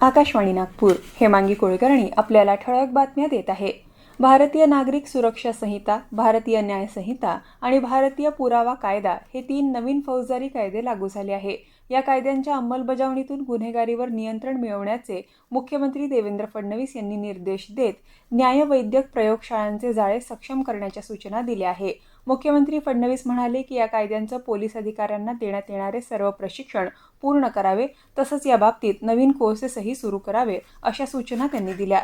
आकाशवाणी नागपूर. हेमांगी कुलकर्णी आपल्याला ठळक बातम्या देत आहे. भारतीय नागरिक सुरक्षा संहिता भारतीय न्याय संहिता आणि भारतीय पुरावा कायदा हे तीन नवीन फौजदारी कायदे लागू झाले आहे. या कायद्यांच्या अंमलबजावणीतून गुन्हेगारीवर नियंत्रण मिळवण्याचे मुख्यमंत्री देवेंद्र फडणवीस यांनी निर्देश देत न्यायवैद्यक प्रयोगशाळांचे जाळे सक्षम करण्याच्या सूचना दिल्या आहे. मुख्यमंत्री फडणवीस म्हणाले की या कायद्यांचं पोलीस अधिकाऱ्यांना देण्यात येणारे सर्व प्रशिक्षण पूर्ण करावे तसंच या बाबतीत नवीन कोर्सेसही सुरू करावे अशा सूचना त्यांनी दिल्या.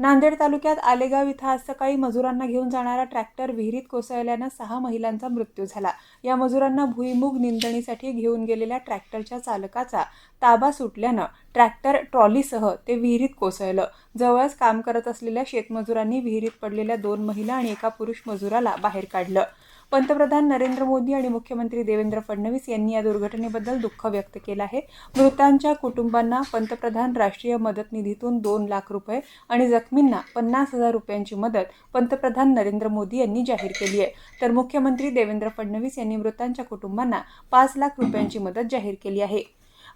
नांदेड तालुक्यात आलेगाव इथं आज सकाळी मजुरांना घेऊन जाणारा ट्रॅक्टर विहिरीत कोसळल्यानं सहा महिलांचा मृत्यू झाला. या मजुरांना भुईमुग निंदणीसाठी घेऊन गेलेल्या ट्रॅक्टरच्या चालकाचा ताबा सुटल्यानं ट्रॅक्टर ट्रॉलीसह ते विहिरीत कोसळलं. जवळच काम करत असलेल्या शेतमजुरांनी विहिरीत पडलेल्या दोन महिला आणि एका पुरुष मजुराला बाहेर काढलं. पंतप्रधान नरेंद्र मोदी आणि मुख्यमंत्री देवेंद्र फडणवीस यांनी या दुर्घटनेबद्दल दुःख व्यक्त केलं आहे. मृतांच्या कुटुंबांना पंतप्रधान राष्ट्रीय मदत निधीतून दोन लाख रुपये आणि जखमींना पन्नास हजार रुपयांची मदत पंतप्रधान नरेंद्र मोदी यांनी जाहीर केली आहे. तर मुख्यमंत्री देवेंद्र फडणवीस यांनी मृतांच्या कुटुंबांना पाच लाख रुपयांची मदत जाहीर केली आहे.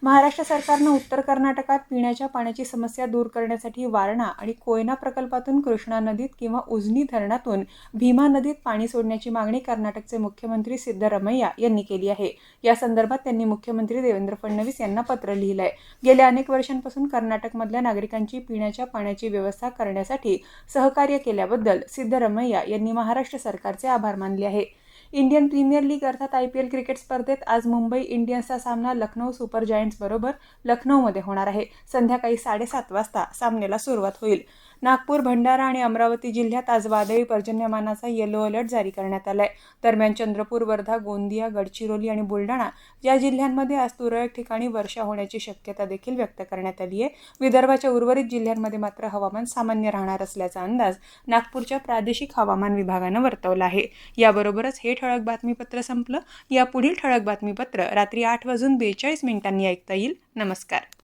महाराष्ट्र सरकारनं उत्तर कर्नाटकात पिण्याच्या पाण्याची समस्या दूर करण्यासाठी वारणा आणि कोयना प्रकल्पातून कृष्णा नदीत किंवा उजनी धरणातून भीमा नदीत पाणी सोडण्याची मागणी कर्नाटकचे मुख्यमंत्री सिद्धरमैया यांनी केली आहे. या संदर्भात त्यांनी मुख्यमंत्री देवेंद्र फडणवीस यांना पत्र लिहिलं आहे गेल्या अनेक वर्षांपासून कर्नाटकमधल्या नागरिकांची पिण्याच्या पाण्याची व्यवस्था करण्यासाठी सहकार्य केल्याबद्दल सिद्धरमैया यांनी महाराष्ट्र सरकारचे आभार मानले आहे इंडियन प्रीमियर लीग अर्थात आय पी एल क्रिकेट स्पर्धेत आज मुंबई इंडियन्सचा सामना लखनौ सुपर जायंट्स बरोबर लखनौमध्ये होणार आहे. संध्याकाळी साडेसात वाजता सामन्याला सुरुवात होईल. नागपूर भंडारा आणि अमरावती जिल्ह्यात आज वादळी पर्जन्यमानाचा येलो अलर्ट जारी करण्यात आलाय. दरम्यान चंद्रपूर वर्धा गोंदिया गडचिरोली आणि बुलढाणा या जिल्ह्यांमध्ये आज तुरळक ठिकाणी वर्षा होण्याची शक्यता देखील व्यक्त करण्यात आली आहे. विदर्भाच्या उर्वरित जिल्ह्यांमध्ये मात्र हवामान सामान्य राहणार असल्याचा अंदाज नागपूरच्या प्रादेशिक हवामान विभागानं वर्तवला आहे. याबरोबरच हे ठळक बातमीपत्र संपलं. या पुढील ठळक बातमीपत्र रात्री आठ वाजून बेचाळीस मिनिटांनी ऐकता येईल. नमस्कार.